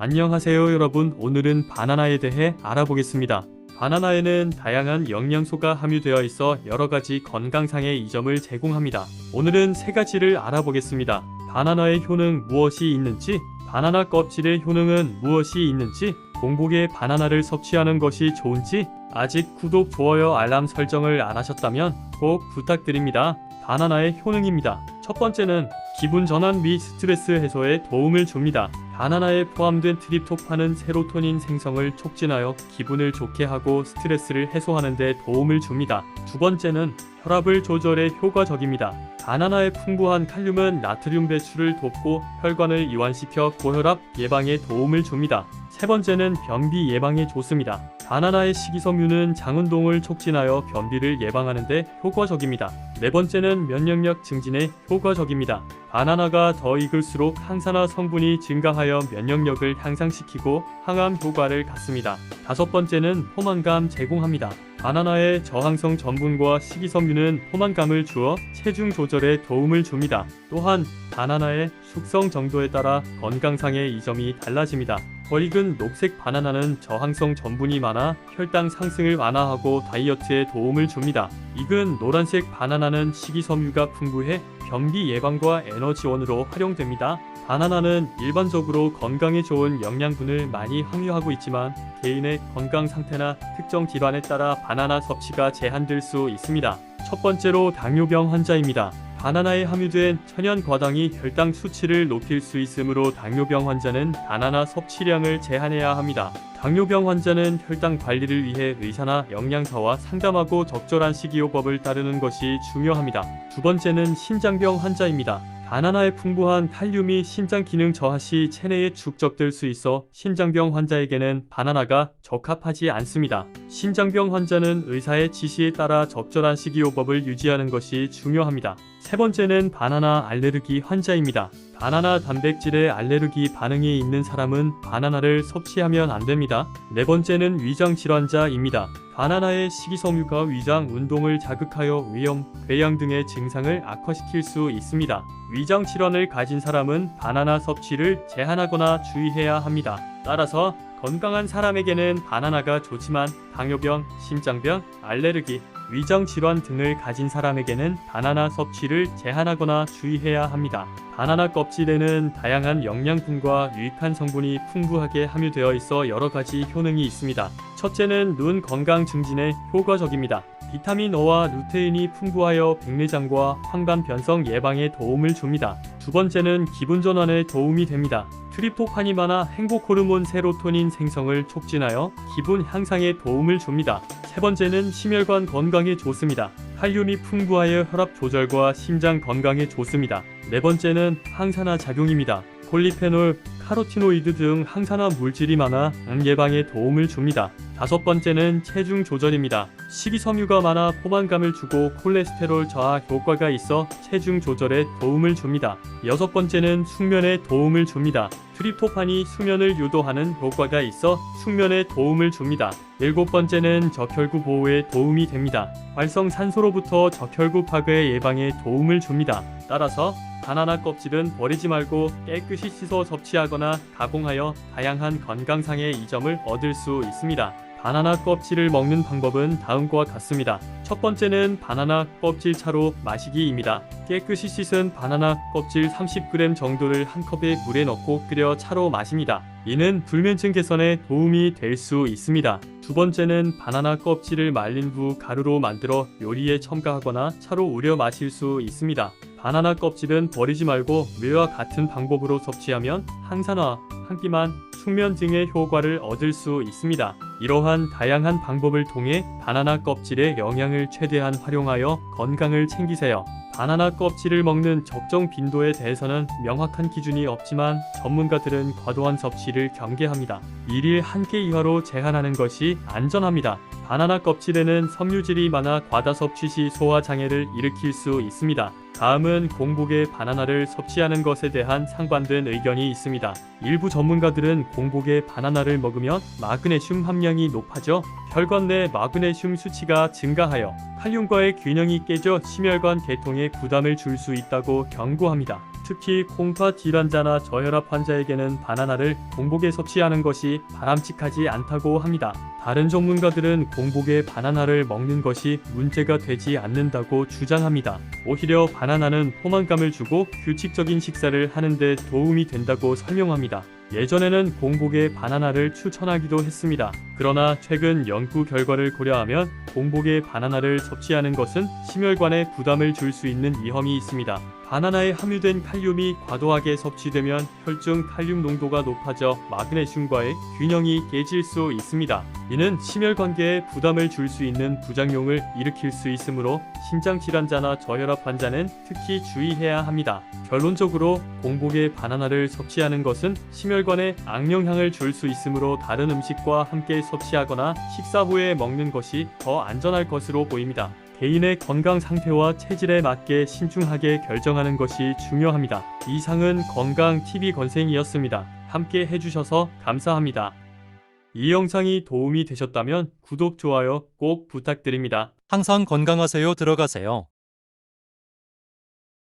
안녕하세요 여러분 오늘은 바나나에 대해 알아보겠습니다. 바나나에는 다양한 영양소가 함유되어 있어 여러가지 건강상의 이점을 제공합니다. 오늘은 세 가지를 알아보겠습니다. 바나나의 효능 무엇이 있는지, 바나나 껍질의 효능은 무엇이 있는지, 공복에 바나나를 섭취하는 것이 좋은지, 아직 구독, 좋아요, 알람 설정을 안 하셨다면 꼭 부탁드립니다. 바나나의 효능입니다. 첫 번째는 기분 전환 및 스트레스 해소에 도움을 줍니다. 바나나에 포함된 트립토판은 세로토닌 생성을 촉진하여 기분을 좋게 하고 스트레스를 해소하는 데 도움을 줍니다. 두 번째는 혈압을 조절에 효과적입니다. 바나나의 풍부한 칼륨은 나트륨 배출을 돕고 혈관을 이완시켜 고혈압 예방에 도움을 줍니다. 세 번째는 변비 예방에 좋습니다. 바나나의 식이섬유는 장운동을 촉진하여 변비를 예방하는 데 효과적입니다. 네 번째는 면역력 증진에 효과적입니다. 바나나가 더 익을수록 항산화 성분이 증가하여 면역력을 향상시키고 항암 효과를 갖습니다. 다섯 번째는 포만감 제공합니다. 바나나의 저항성 전분과 식이섬유는 포만감을 주어 체중 조절에 도움을 줍니다. 또한 바나나의 숙성 정도에 따라 건강상의 이점이 달라집니다. 더 익은 녹색 바나나는 저항성 전분이 많아 혈당 상승을 완화하고 다이어트에 도움을 줍니다. 익은 노란색 바나나는 식이섬유가 풍부해 변비 예방과 에너지원으로 활용됩니다. 바나나는 일반적으로 건강에 좋은 영양분을 많이 함유하고 있지만 개인의 건강 상태나 특정 질환에 따라 바나나 섭취가 제한될 수 있습니다. 첫 번째로 당뇨병 환자입니다. 바나나에 함유된 천연 과당이 혈당 수치를 높일 수 있으므로 당뇨병 환자는 바나나 섭취량을 제한해야 합니다. 당뇨병 환자는 혈당 관리를 위해 의사나 영양사와 상담하고 적절한 식이요법을 따르는 것이 중요합니다. 두 번째는 신장병 환자입니다. 바나나의 풍부한 칼륨이 신장 기능 저하 시 체내에 축적될 수 있어 신장병 환자에게는 바나나가 적합하지 않습니다. 신장병 환자는 의사의 지시에 따라 적절한 식이요법을 유지하는 것이 중요합니다. 세 번째는 바나나 알레르기 환자입니다. 바나나 단백질에 알레르기 반응이 있는 사람은 바나나를 섭취하면 안 됩니다. 네 번째는 위장 질환자입니다. 바나나의 식이섬유가 위장 운동을 자극하여 위염, 궤양 등의 증상을 악화시킬 수 있습니다. 위장 질환을 가진 사람은 바나나 섭취를 제한하거나 주의해야 합니다. 따라서 건강한 사람에게는 바나나가 좋지만 당뇨병, 심장병, 알레르기, 위장 질환 등을 가진 사람에게는 바나나 섭취를 제한하거나 주의해야 합니다. 바나나 껍질에는 다양한 영양분과 유익한 성분이 풍부하게 함유되어 있어 여러 가지 효능이 있습니다. 첫째는 눈 건강 증진에 효과적입니다. 비타민 O와 루테인이 풍부하여 백내장과 황반 변성 예방에 도움을 줍니다. 두 번째는 기분 전환에 도움이 됩니다. 트립토판이 많아 행복 호르몬 세로토닌 생성을 촉진하여 기분 향상에 도움을 줍니다. 세 번째는 심혈관 건강에 좋습니다. 칼륨이 풍부하여 혈압 조절과 심장 건강에 좋습니다. 네 번째는 항산화 작용입니다. 폴리페놀, 카로티노이드 등 항산화 물질이 많아 암 예방에 도움을 줍니다. 다섯 번째는 체중 조절입니다. 식이섬유가 많아 포만감을 주고 콜레스테롤 저하 효과가 있어 체중 조절에 도움을 줍니다. 여섯 번째는 숙면에 도움을 줍니다. 트립토판이 수면을 유도하는 효과가 있어 숙면에 도움을 줍니다. 일곱 번째는 적혈구 보호에 도움이 됩니다. 활성산소로부터 적혈구 파괴 예방에 도움을 줍니다. 따라서 바나나 껍질은 버리지 말고 깨끗이 씻어 섭취하거나 가공하여 다양한 건강상의 이점을 얻을 수 있습니다. 바나나 껍질을 먹는 방법은 다음과 같습니다. 첫 번째는 바나나 껍질 차로 마시기입니다. 깨끗이 씻은 바나나 껍질 30g 정도를 한 컵에 물에 넣고 끓여 차로 마십니다. 이는 불면증 개선에 도움이 될 수 있습니다. 두 번째는 바나나 껍질을 말린 후 가루로 만들어 요리에 첨가하거나 차로 우려 마실 수 있습니다. 바나나 껍질은 버리지 말고 위와 같은 방법으로 섭취하면 항산화, 한기만, 숙면 등의 효과를 얻을 수 있습니다. 이러한 다양한 방법을 통해 바나나 껍질의 영양을 최대한 활용하여 건강을 챙기세요. 바나나 껍질을 먹는 적정 빈도에 대해서는 명확한 기준이 없지만 전문가들은 과도한 섭취를 경계합니다. 1일 1개 이하로 제한하는 것이 안전합니다. 바나나 껍질에는 섬유질이 많아 과다 섭취 시 소화 장애를 일으킬 수 있습니다. 다음은 공복에 바나나를 섭취하는 것에 대한 상반된 의견이 있습니다. 일부 전문가들은 공복에 바나나를 먹으면 마그네슘 함량이 높아져 혈관 내 마그네슘 수치가 증가하여 칼륨과의 균형이 깨져 심혈관 계통에 부담을 줄 수 있다고 경고합니다. 특히 콩팥 질환자나 저혈압 환자에게는 바나나를 공복에 섭취하는 것이 바람직하지 않다고 합니다. 다른 전문가들은 공복에 바나나를 먹는 것이 문제가 되지 않는다고 주장합니다. 오히려 바나나는 포만감을 주고 규칙적인 식사를 하는데 도움이 된다고 설명합니다. 예전에는 공복에 바나나를 추천하기도 했습니다. 그러나 최근 연구 결과를 고려하면 공복에 바나나를 섭취하는 것은 심혈관에 부담을 줄 수 있는 위험이 있습니다. 바나나에 함유된 칼륨이 과도하게 섭취되면 혈중 칼륨 농도가 높아져 마그네슘과의 균형이 깨질 수 있습니다. 이는 심혈관계에 부담을 줄 수 있는 부작용을 일으킬 수 있으므로 심장 질환자나 저혈압 환자는 특히 주의해야 합니다. 결론적으로 공복에 바나나를 섭취하는 것은 심 혈관에 악영향을 줄 수 있으므로 다른 음식과 함께 섭취하거나 식사 후에 먹는 것이 더 안전할 것으로 보입니다. 개인의 건강 상태와 체질에 맞게 신중하게 결정하는 것이 중요합니다. 이상은 건강 TV 건생이었습니다. 함께 해주셔서 감사합니다. 이 영상이 도움이 되셨다면 구독, 좋아요 꼭 부탁드립니다. 항상 건강하세요 들어가세요.